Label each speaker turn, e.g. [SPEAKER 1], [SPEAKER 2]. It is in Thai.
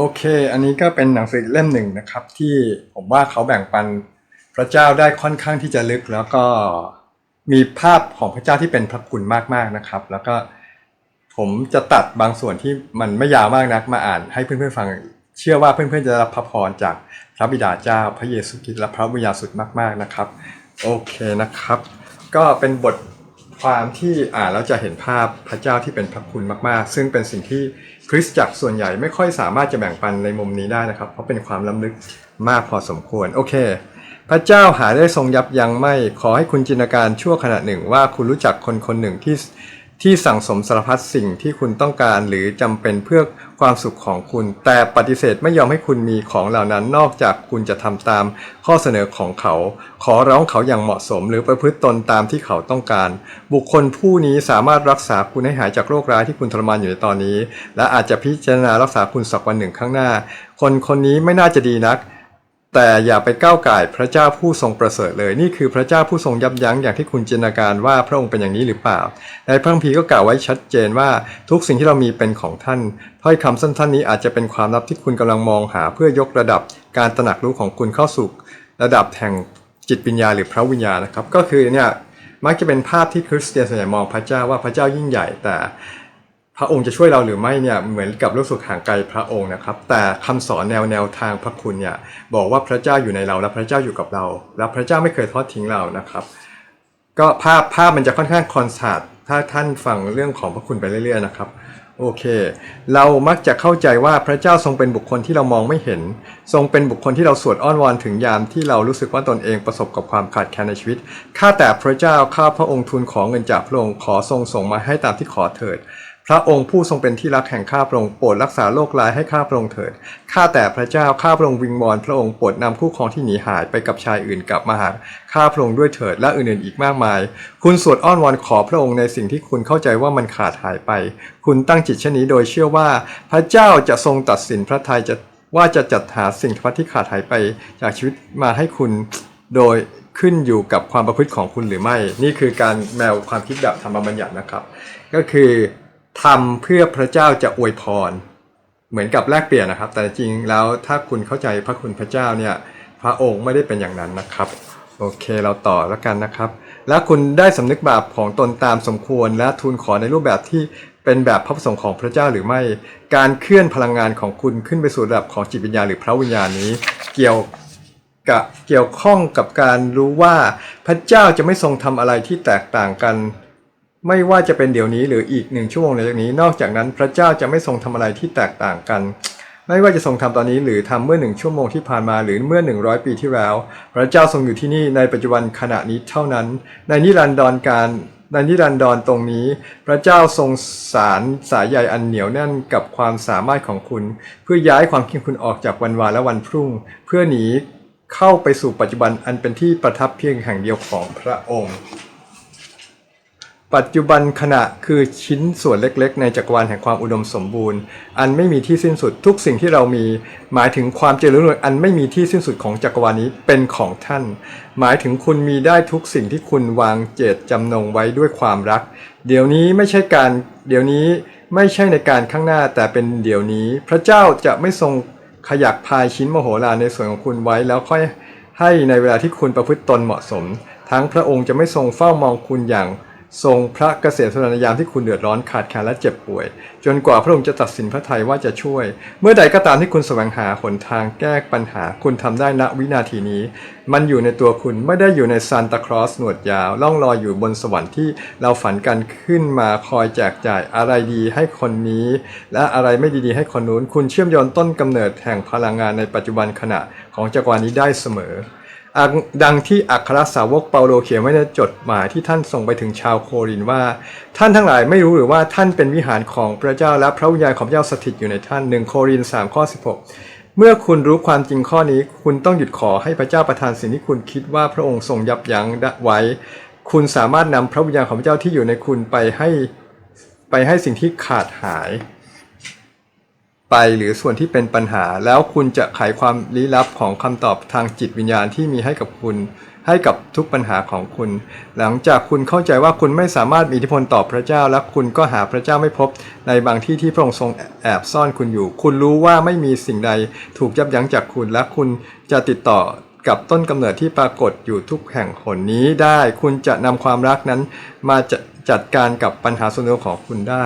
[SPEAKER 1] โอเค อันนี้ก็เป็นหนังสือเล่มหนึ่งนะครับ ที่ผมว่าเขาแบ่งปันพระเจ้าได้ค่อนข้างที่จะลึก แล้วก็มีภาพของพระเจ้าที่เป็นพระคุณมากๆนะครับ แล้วก็ผมจะตัดบางส่วนที่มันไม่ยาวมากนักมาอ่านให้เพื่อนๆฟัง เชื่อว่าเพื่อนๆจะรับพระพรจากพระบิดาเจ้า พระเยซูคริสต์และพระวิญญาณสุดมากๆนะครับ โอเคนะครับ ก็เป็นบท ความที่อ่านแล้วจะเห็นภาพพระเจ้าที่เป็นพระคุณมากๆ ซึ่งเป็นสิ่งที่คริสตจักรส่วนใหญ่ไม่ค่อยสามารถจะแบ่งปันในมุมนี้ได้นะครับ เพราะเป็นความล้ำลึกมากพอสมควร โอเค พระเจ้าหาได้ทรงยับยั้งไม่ ขอให้คุณจินตนาการชั่วขณะหนึ่งว่าคุณรู้จักคนคนหนึ่งที่ ที่สั่งสมสารพัดสิ่งที่คุณต้องการหรือจำเป็นเพื่อความสุขของคุณ แต่ปฏิเสธไม่ยอมให้คุณมีของเหล่านั้นนอกจากคุณจะทำตามข้อเสนอของเขา ขอร้องเขาอย่างเหมาะสม หรือประพฤติตนตามที่เขาต้องการ บุคคลผู้นี้สามารถรักษาคุณให้หายจากโรคร้ายที่คุณทรมานอยู่ในตอนนี้ และอาจจะพิจารณารักษาคุณสักวันหนึ่งข้างหน้า คนคนนี้ไม่น่าจะดีนัก แต่อย่าไปก้าวไก่พระเจ้าผู้ทรงประเสริฐเลย นี่คือพระเจ้าผู้ทรงยับยั้งอย่างที่คุณจินตนาการว่าพระองค์เป็นอย่างนี้หรือเปล่า ในพระคัมภีร์ก็กล่าวไว้ชัดเจนว่าทุกสิ่งที่เรามีเป็นของท่านถ้อยคำสั้นๆนี้อาจจะเป็นความลับที่คุณกำลังมองหา เพื่อยกระดับการตระหนักรู้ของคุณเข้าสู่ระดับแห่งจิตวิญญาหรือพระวิญญาณนะครับ ก็คือเนี่ยมักจะเป็นภาพที่คริสเตียนส่วนใหญ่มองพระเจ้าว่าพระเจ้ายิ่งใหญ่แต่ พระองค์จะช่วยเราหรือไม่เนี่ยเหมือนกับรู้สึกห่างไกลพระองค์นะครับ แต่คำสอนแนวแนวทางพระคุณเนี่ยบอกว่าพระเจ้าอยู่ในเราและพระเจ้าอยู่กับเรา และพระเจ้าไม่เคยทอดทิ้งเรานะครับ ก็ภาพภาพมันจะค่อนข้างคอนทราสต์ถ้าท่านฟังเรื่องของพระคุณไปเรื่อยๆนะครับโอเค เรามักจะเข้าใจว่าพระเจ้าทรงเป็นบุคคลที่เรามองไม่เห็น ทรงเป็นบุคคลที่เราสวดอ้อนวอนถึงยามที่เรารู้สึกว่าตนเองประสบกับความขาดแคลนในชีวิต ข้าแต่พระเจ้าข้าพระองค์ทูลขอเงินจากพระองค์ขอทรงส่งมาให้ตามที่ขอเถิด พระองค์ผู้ทรงเป็นที่รักแห่งข้าพระองค์โปรดรักษาโรคร้ายให้ข้าพระองค์เถิด ข้าแต่พระเจ้าข้าพระองค์วิงวอนพระองค์โปรดนำคู่ครองที่หนีหายไปกับชายอื่นกลับมาหาข้าพระองค์ด้วยเถิดและอื่นๆอีกมากมาย คุณสวดอ้อนวอนขอพระองค์ในสิ่งที่คุณเข้าใจว่ามันขาดหายไป คุณตั้งจิตเช่นนี้โดยเชื่อว่า พระเจ้าจะทรงตัดสินพระทัยจะว่าจะจัดหาสิ่งที่ขาดหายไป จากชีวิตมาให้คุณโดยขึ้นอยู่กับความประพฤติของคุณหรือไม่ นี่คือการแนวความคิดแบบธรรมบัญญัตินะครับ ก็คือ ทำเพื่อพระเจ้าจะอวยพร เหมือนกับแลกเปลี่ยนนะครับ แต่จริงแล้วถ้าคุณเข้าใจพระคุณพระเจ้าเนี่ยพระองค์ไม่ได้เป็นอย่างนั้นนะครับโอเคเราต่อแล้วกันนะครับ และคุณได้สำนึกบาปของตนตามสมควร และทูลขอในรูปแบบที่เป็นแบบพระประสงค์ของพระเจ้าหรือไม่ การเคลื่อนพลังงานของคุณขึ้นไปสู่ระดับของจิตวิญญาณหรือพระวิญญาณนี้ เกี่ยวกับเกี่ยวข้องกับการรู้ว่าพระเจ้าจะไม่ทรงทำอะไรที่แตกต่างกัน ไม่ว่าจะเป็นเดี๋ยวนี้หรืออีกหนึ่งชั่วโมงหลังจากนี้ นอกจากนั้นพระเจ้าจะไม่ทรงทำอะไรที่แตกต่างกัน ไม่ว่าจะทรงทำตอนนี้หรือทำเมื่อหนึ่งชั่วโมงที่ผ่านมาหรือเมื่อ 100 ปีที่แล้ว พระเจ้าทรงอยู่ที่นี่ในปัจจุบันขณะนี้เท่านั้น ในนิรันดรการในนิรันดรตรงนี้ พระเจ้าทรงสารสายใยอันเหนียวแน่นกับความสามารถของคุณ เพื่อย้ายความคิดคุณออกจากวันวานและวันพรุ่ง เพื่อหนีเข้าไปสู่ปัจจุบันอันเป็นที่ประทับเพียงแห่งเดียวของพระองค์ ปัจจุบันขณะคือชิ้นส่วนเล็กๆ ในจักรวาลแห่งความอุดมสมบูรณ์ อันไม่มีที่สิ้นสุดทุกสิ่งที่เรามี หมายถึงความเจริญรุ่งเรืองอันไม่มีที่สิ้นสุดของจักรวาลนี้เป็นของท่าน หมายถึงคุณมีได้ทุกสิ่งที่คุณวางเจตจำนงไว้ด้วยความรัก เดี๋ยวนี้ไม่ใช่การเดี๋ยวนี้ไม่ใช่ในการข้างหน้าแต่เป็นเดี๋ยวนี้ พระเจ้าจะไม่ทรงขยักพายชิ้นมโหฬารในส่วนของคุณไว้แล้วค่อยให้ในเวลาที่คุณประพฤติตนเหมาะสม ทั้งพระองค์จะไม่ทรงเฝ้ามองคุณอย่าง ทรงพระเกษมสนานยามที่คุณเดือดร้อนขาดแคลนและเจ็บป่วย จนกว่าพระองค์จะตัดสินพระทัยว่าจะช่วย เมื่อใดก็ตามที่คุณแสวงหาหนทางแก้ปัญหาคุณทำได้ณวินาทีนี้ มันอยู่ในตัวคุณไม่ได้อยู่ในซานตาคลอสหนวดยาวล่องลอยอยู่บนสวรรค์ที่เราฝันกันขึ้นมาคอยแจกจ่ายอะไรดีให้คนนี้ และอะไรไม่ดีๆให้คนนู้น คุณเชื่อมโยงต้นกำเนิดแห่งพลังงานในปัจจุบันขณะของจักรวาลนี้ได้เสมอ ดังที่อัครสาวกเปาโลเขียนไว้ในจดหมายที่ท่านส่งไปถึงชาวโครินว่า ท่านทั้งหลายไม่รู้หรือว่าท่านเป็นวิหารของพระเจ้าและพระวิญญาณของพระเจ้าสถิตอยู่ในท่านหนึ่งโครินสามข้อ16เมื่อคุณรู้ความจริงข้อนี้ คุณต้องหยุดขอให้พระเจ้าประทานสิ่งที่คุณคิดว่าพระองค์ทรงยับยั้งไว้ คุณสามารถนำพระวิญญาณของพระเจ้าที่อยู่ในคุณไปให้ไปให้สิ่งที่ขาดหาย ไปหรือส่วนที่เป็นปัญหา แล้วคุณจะไขความลี้ลับของคำตอบทางจิตวิญญาณที่มีให้กับคุณ ให้กับทุกปัญหาของคุณ หลังจากคุณเข้าใจว่าคุณไม่สามารถมีอิทธิพลต่อพระเจ้า และคุณก็หาพระเจ้าไม่พบ ในบางที่ที่พระองค์ทรงแอบซ่อนคุณอยู่ คุณรู้ว่าไม่มีสิ่งใดถูกยับยั้งจากคุณ และคุณจะติดต่อกับต้นกำเนิดที่ปรากฏอยู่ทุกแห่งหนนี้ได้ คุณจะนำความรักนั้นมาจ,จัดการกับปัญหาส่วนตัวของคุณได้